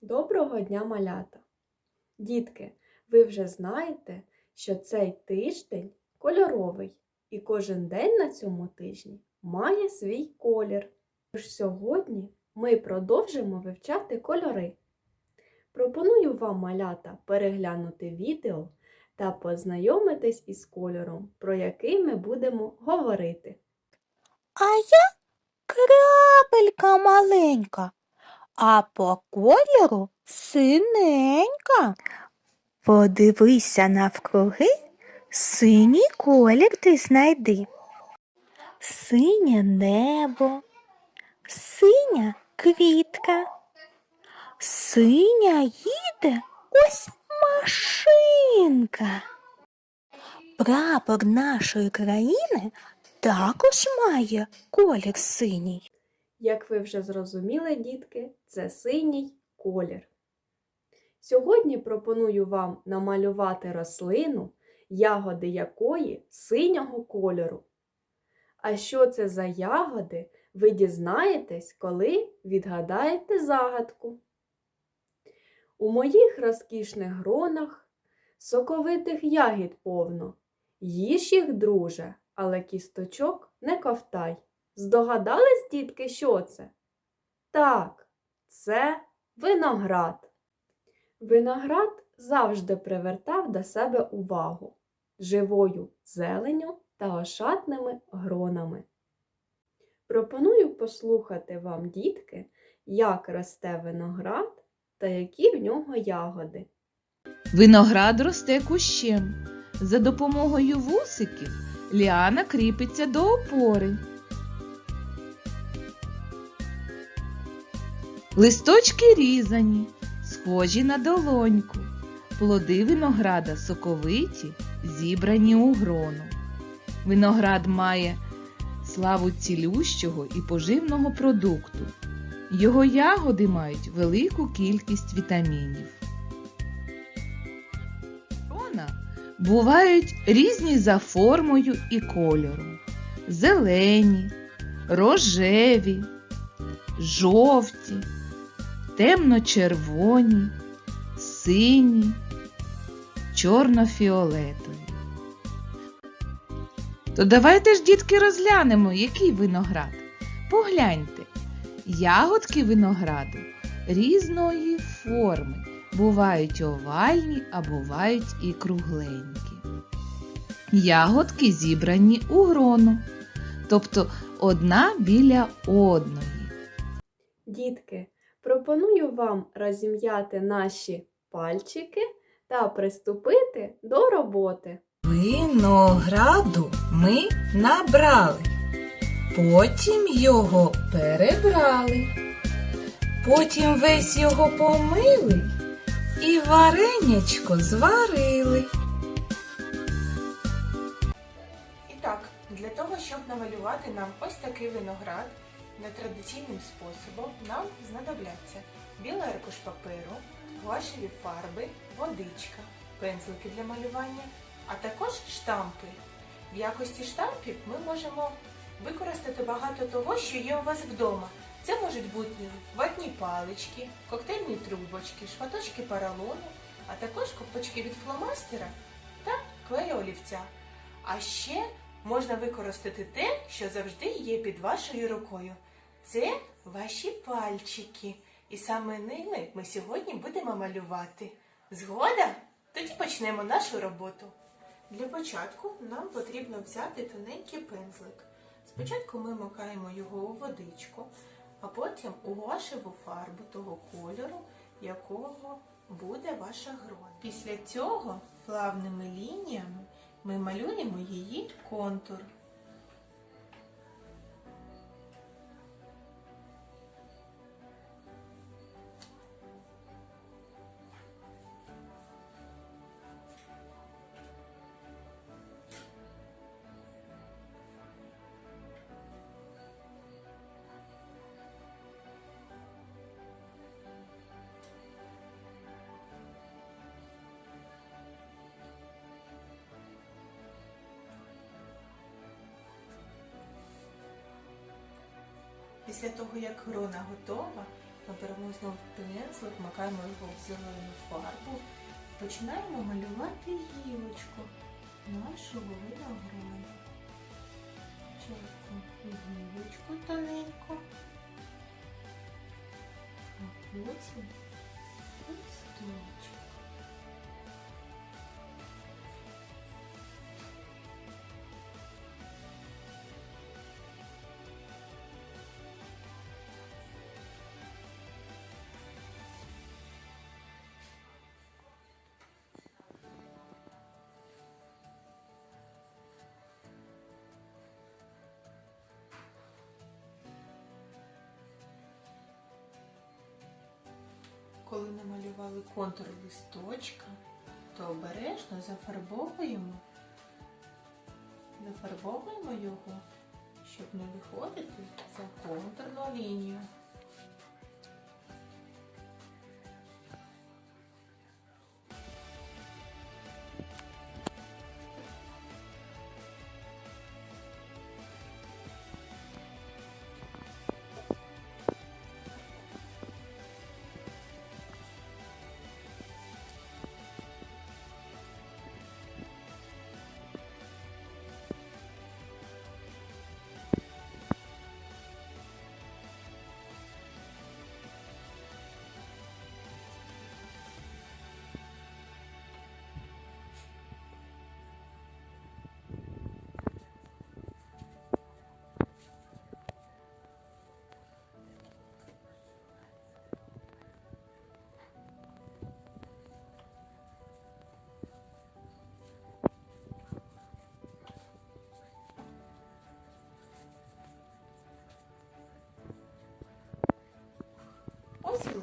Доброго дня, малята! Дітки, ви вже знаєте, що цей тиждень кольоровий, і кожен день на цьому тижні має свій колір. Тож сьогодні ми продовжимо вивчати кольори. Пропоную вам, малята, переглянути відео та познайомитись із кольором, про який ми будемо говорити. А я крапелька маленька, а по кольору синенька. Подивися навкруги, синій колір ти знайди. Синє небо, синя квітка, синя їде ось машинка. Прапор нашої країни також має колір синій. Як ви вже зрозуміли, дітки, це синій колір. Сьогодні пропоную вам намалювати рослину, ягоди якої синього кольору. А що це за ягоди, ви дізнаєтесь, коли відгадаєте загадку. У моїх розкішних гронах соковитих ягід повно. Їж їх, друже, але кісточок не ковтай. Здогадались, дітки, що це? Так, це виноград. Виноград завжди привертав до себе увагу живою зеленю та ошатними гронами. Пропоную послухати вам, дітки, як росте виноград та які в нього ягоди. Виноград росте кущем. За допомогою вусиків ліана кріпиться до опори. Листочки різані, схожі на долоньку. Плоди винограда соковиті, зібрані у грону. Виноград має славу цілющого і поживного продукту. Його ягоди мають велику кількість вітамінів. Бувають різні за формою і кольором: зелені, рожеві, жовті, темно-червоні, сині, чорно-фіолетові. То давайте ж, дітки, розглянемо, який виноград. Погляньте, ягодки винограду різної форми. Бувають овальні, а бувають і кругленькі. Ягодки зібрані у грону, тобто одна біля одної. Дітки, пропоную вам розім'яти наші пальчики та приступити до роботи. Винограду ми набрали, потім його перебрали, потім весь його помили і варенячко зварили. І так, для того, щоб намалювати нам ось такий виноград нетрадиційним способом, нам знадобляться білий аркуш паперу, гуашеві фарби, водичка, пензлики для малювання, а також штампи. В якості штампів ми можемо використати багато того, що є у вас вдома. Це можуть бути ватні палички, коктейльні трубочки, шматочки поролону, а також ковпачки від фломастера та клею олівця. А ще можна використати те, що завжди є під вашою рукою. Це ваші пальчики. І саме ними ми сьогодні будемо малювати. Згода? Тоді почнемо нашу роботу. Для початку нам потрібно взяти тоненький пензлик. Спочатку ми макаємо його у водичку, а потім у гуашеву фарбу того кольору, якого буде ваша грона. Після цього плавними лініями ми малюємо її контур. Після того, як грона готова, Ми беремо знову пензлик, макаємо його в зелену фарбу. Починаємо малювати гілочку нашого винограду. Спочатку гілочку тоненько, а потім листочок. Намалювали контур листочка, то обережно зафарбовуємо, зафарбовуємо його, щоб не виходити за контурну лінію.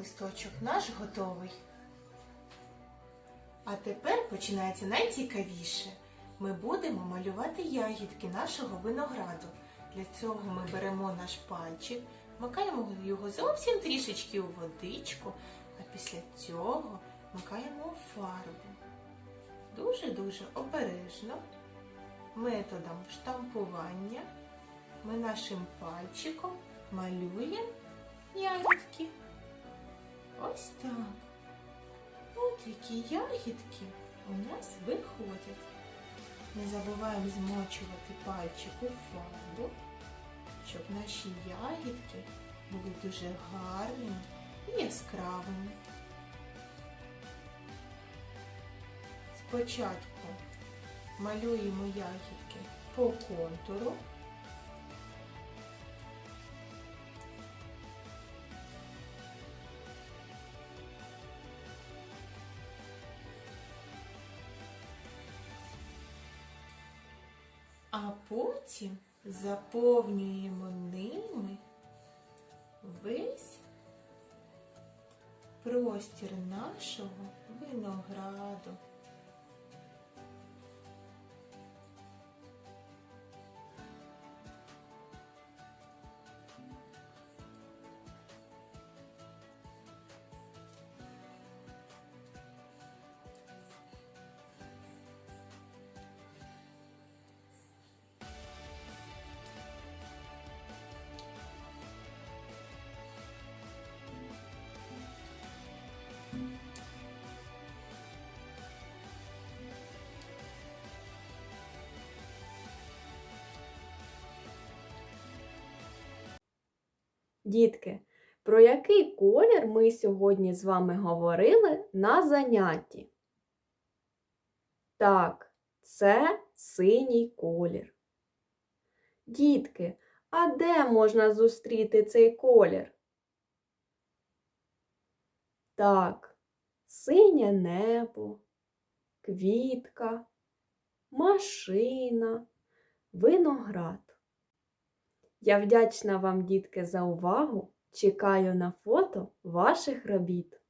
Листочок наш готовий. А тепер починається найцікавіше. Ми будемо малювати ягідки нашого винограду. Для цього ми беремо наш пальчик, макаємо його зовсім трішечки у водичку, а після цього макаємо у фарбу. Дуже-дуже обережно, методом штампування ми нашим пальчиком малюємо ягідки. Ось так. От які ягідки у нас виходять. Не забуваємо змочувати пальчик у фарбу, щоб наші ягідки були дуже гарними і яскравими. Спочатку малюємо ягідки по контуру. А потім заповнюємо ними весь простір нашого винограду. Дітки, про який колір ми сьогодні з вами говорили на занятті? Так, це синій колір. Дітки, а де можна зустріти цей колір? Так, синє небо, квітка, машина, виноград. Я вдячна вам, дітки, за увагу. Чекаю на фото ваших робіт.